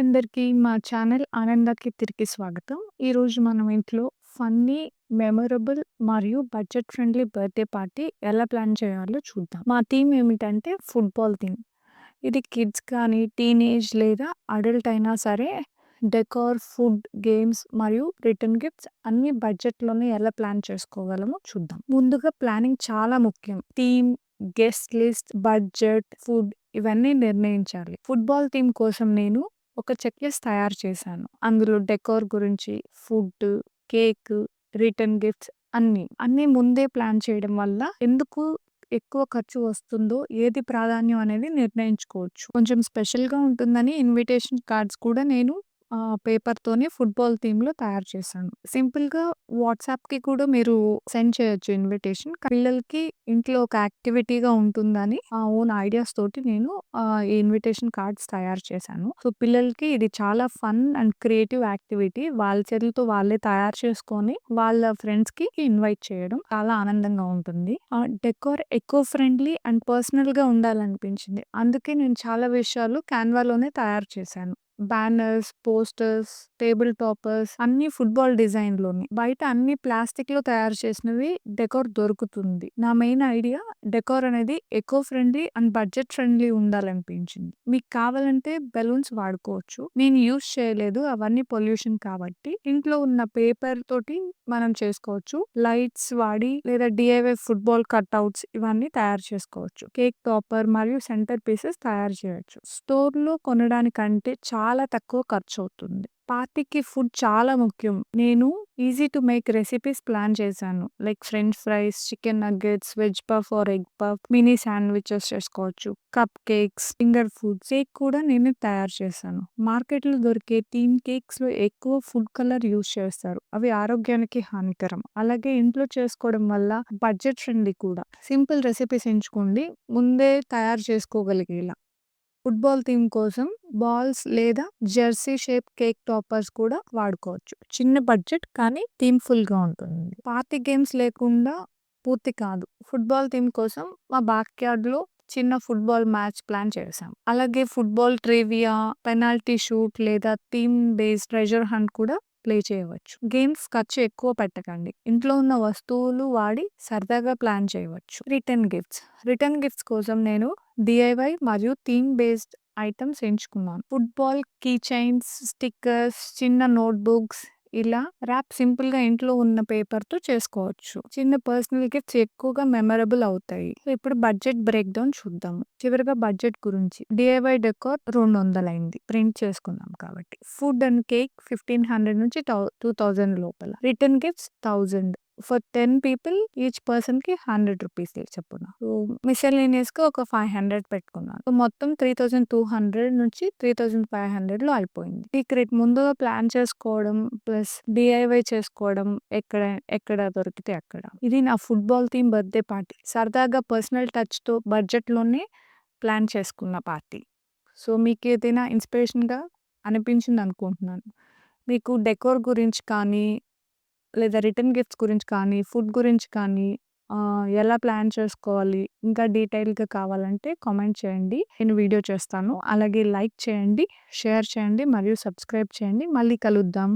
అందరికీ మా ఛానల్ ఆనందకి తిరిగి స్వాగతం. ఈరోజు మనం ఇంట్లో ఫన్నీ, మెమొరబుల్ మరియు బడ్జెట్ ఫ్రెండ్లీ బర్త్‌డే పార్టీ ఎలా ప్లాన్ చేయాలో చూద్దాం. మా థీమ్ ఏమిటంటే ఫుట్‌బాల్ థీమ్. ఇది కిడ్స్ కానీ, టీనేజ్ లేదా అడల్ట్ అయినా సరే డెకార్, ఫుడ్, గేమ్స్ మరియు రిటర్న్ గిఫ్ట్స్ అన్ని బడ్జెట్‌లోనే ఎలా ప్లాన్ చేసుకోగలమో చూద్దాం. ముందుగా ప్లానింగ్ చాలా ముఖ్యం. Theme, guest list, budget, food ఇవన్నీ నిర్ణయించాలి. ఫుట్‌బాల్ థీమ్ కోసం నేను ఒక చెక్‌లిస్ట్ తయారు చేశాను. అందులో డెకోర్ గురించి, ఫుడ్, కేక్, రిటర్న్ గిఫ్ట్స్ అన్నీ. అన్నీ ముందే ప్లాన్ చేయడం వల్ల ఎందుకు ఎక్కువ ఖర్చు వస్తుందో, ఏది ప్రాధాన్యం అనేది నిర్ణయించుకోవచ్చు. కొంచెం స్పెషల్‌గా ఉంటుందని ఇన్విటేషన్ కార్డ్స్ కూడా నేను పేపర్‌తోనే ఫుట్‌బాల్ థీమ్‌లో తయారు చేశాను. సింపుల్‌గా వాట్సాప్‌కి కూడా మీరు సెండ్ చేయొచ్చు ఇన్విటేషన్. పిల్లలకి ఇంట్లో ఒక యాక్టివిటీగా ఉంటుందని ఆ ఓన్ ఐడియాస్ తోటి నేను ఆహ్, ఈ ఇన్విటేషన్ కార్డ్స్ తయారు చేశాను. సో, పిల్లలకి ఇది చాలా ఫన్ అండ్ క్రియేటివ్ యాక్టివిటీ. వాళ్ళ చేతులతో వాళ్ళే తయారు చేసుకొని, వాళ్ళ ఫ్రెండ్స్‌కి ఇన్వైట్ చేయడం చాలా ఆనందంగా ఉంటుంది. ఆహ్, డెకార్ ఎకో ఫ్రెండ్లీ అండ్ పర్సనల్‌గా ఉండాలనిపించింది. అందుకే నేను చాలా విషయాలు కాన్వాలోనే తయారు చేశాను. బ్యానర్స్, పోస్టర్స్, టేబుల్ టాపర్స్ అన్ని ఫుట్‌బాల్ డిజైన్‌లోనే. బయట అన్ని ప్లాస్టిక్లో తయారు చేసినవి డెకోర్ దొరుకుతుంది. నా మెయిన్ ఐడియా డెకోర్ అనేది eco friendly and budget friendly ఉండాలనిపించింది. మీకు కావాలంటే బెలూన్స్ వాడుకోవచ్చు. నేను యూజ్ చేయలేదు. అవన్నీ పొల్యూషన్ కాబట్టి. ఇంట్లో ఉన్న పేపర్ తోటి మనం చేసుకోవచ్చు. లైట్స్ వాడి లేదా డిఐవై ఫుట్‌బాల్ కట్అవుట్స్ ఇవన్నీ తయారు చేసుకోవచ్చు. కేక్ టాపర్ మరియు సెంటర్ పీసెస్ తయారు చేయొచ్చు. స్టోర్‌లో కొనడానికంటే చాలా చాలా తక్కువ ఖర్చు అవుతుంది పార్టీకి ఫుడ్ చాలా ముఖ్యం. నేను easy to make recipes plan చేశాను. Like french fries, chicken nuggets, veg puff or egg puff, mini sandwiches చేసుకోవచ్చు. Cupcakes, finger foods cake కూడా నేనే తయారు చేశాను. మార్కెట్‌లో దొరికే థీమ్ కేక్స్‌లో ఎక్కువ ఫుడ్ కలర్ యూజ్ చేస్తారు. అవి ఆరోగ్యానికి హానికరం. అలాగే ఇంట్లో చేసుకోవడం వల్ల బడ్జెట్ ఫ్రెండ్లీ కూడా. సింపుల్ రెసిపీస్ ఎంచుకోండి. ముందే తయారు చేసుకోగలిగేలా. ఫుట్‌బాల్ థీమ్ కోసం బాల్స్ లేదా జెర్సీ షేప్ కేక్ టాపర్స్ కూడా వాడుకోవచ్చు. చిన్న బడ్జెట్ కానీ థీమ్‌ఫుల్‌గా ఉంటుంది. పార్టీ గేమ్స్ లేకుండా పూర్తి కాదు. ఫుట్‌బాల్ థీమ్ కోసం మా బ్యాక్‌యార్డ్‌లో చిన్న ఫుట్‌బాల్ మ్యాచ్ ప్లాన్ చేశాం. అలాగే ఫుట్‌బాల్ ట్రివియా, పెనాల్టీ షూట్ లేదా థీమ్ బేస్డ్ ట్రెజర్ హంట్ కూడా ప్లే చేయవచ్చు. గేమ్స్ ఖర్చు ఎక్కువ పెట్టకండి. ఇంట్లో ఉన్న వస్తువులు వాడి సరదాగా ప్లాన్ చేయవచ్చు. Return gifts. రిటర్న్ గిఫ్ట్స్ కోసం నేను డిఐవై మరియు థీమ్ బేస్డ్ ఐటెమ్స్ ఎంచుకున్నాను. ఫుట్‌బాల్ కీ చైన్స్, స్టిక్కర్స్, చిన్న నోట్‌బుక్స్ ఇలా ర్యాప్ సింపుల్‌గా ఇంట్లో ఉన్న పేపర్‌తో చేసుకోవచ్చు. చిన్న పర్సనల్ గిఫ్ట్స్ ఎక్కువగా మెమరబుల్ అవుతాయి. ఇప్పుడు బడ్జెట్ బ్రేక్ డౌన్ చూద్దాము. చివరిగా బడ్జెట్ గురించి. డీఐవై డెకార్ 200 అయింది. ప్రింట్ చేసుకుందాం కాబట్టి. ఫుడ్ అండ్ కేక్ 1500 నుంచి టూ థౌజండ్ లోపల. Return gifts thousand for 10 people each పర్సన్‌కి 100 రూపీస్ చెప్పున సో, మిసెల్లేనియస్‌గా ఒక 500 పెట్టుకున్నాను. సో, మొత్తం 3200 నుంచి 3500లో అయిపోయింది. సీక్రెట్ ముందుగా ప్లాన్ చేసుకోవడం ప్లస్ డిఐవై చేసుకోవడం ఎక్కడ ఎక్కడ దొరికితే అక్కడ. ఇది నా ఫుట్‌బాల్ థీమ్ బర్త్‌డే పార్టీ. సరదాగా పర్సనల్ టచ్‌తో బడ్జెట్‌లోనే ప్లాన్ చేసుకున్న పార్టీ. సో, మీకు ఏదైనా ఇన్స్పిరేషన్‌గా అనిపించింది అనుకుంటున్నాను మీకు డెకోర్ గురించి కానీ, లేదా రిటర్న్ గిఫ్ట్స్ గురించి కానీ, ఫుడ్ గురించి కానీ ఆహ్, ఎలా ప్లాన్ చేసుకోవాలి, ఇంకా డీటెయిల్‌గా కావాలంటే కామెంట్ చేయండి. నేను వీడియో చేస్తాను. అలాగే లైక్ చేయండి, షేర్ చేయండి మరియు సబ్స్క్రైబ్ చేయండి. మళ్ళీ కలుద్దాం.